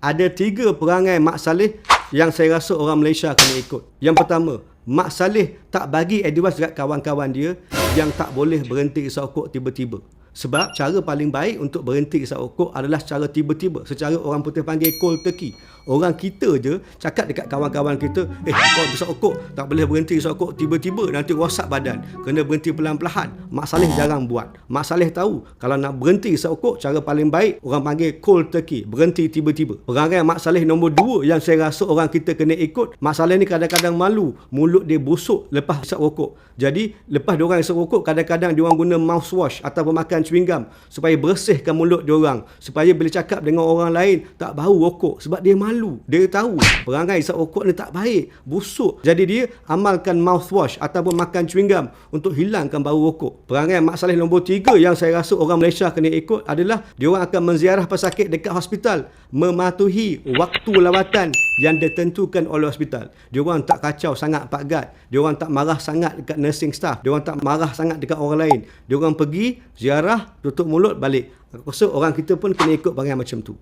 ada tiga perangai Mak Saleh yang saya rasa orang Malaysia kena ikut. Yang pertama, Mak Saleh tak bagi advice dekat kawan-kawan dia yang tak boleh berhenti isap rokok tiba-tiba. Sebab cara paling baik untuk berhenti isap rokok adalah secara tiba-tiba. Secara orang putih panggil cold turkey. Orang kita je cakap dekat kawan-kawan kita, eh kau isap rokok, tak boleh berhenti isap rokok tiba-tiba nanti rosak badan. Kena berhenti pelan-pelan. Mak Saleh jarang buat. Mak Saleh tahu kalau nak berhenti isap rokok, cara paling baik orang panggil cold turkey. Berhenti tiba-tiba. Perangai Mak Saleh nombor dua yang saya rasa orang kita kena ikut. Mak Saleh ni kadang-kadang malu. Mulut dia busuk lepas isap rokok. Jadi lepas dia orang isap rokok, kadang-kadang dia orang guna mouthwash atau makan chewing gum supaya bersihkan mulut dia orang supaya bila cakap dengan orang lain tak bau rokok sebab dia malu dia tahu perangai isap rokok ni tak baik busuk. Jadi dia amalkan mouthwash ataupun makan chewing gum untuk hilangkan bau rokok. Perangai mak saleh nombor tiga yang saya rasa orang Malaysia kena ikut adalah dia akan menziarah pesakit dekat hospital mematuhi waktu lawatan yang ditentukan oleh hospital. Dia orang tak kacau sangat Pak Gad. Dia orang tak marah sangat dekat nursing staff. Dia orang tak marah sangat dekat orang lain. Dia orang pergi ziarah tutup mulut balik. Aku rasa orang kita pun kena ikut perangai macam tu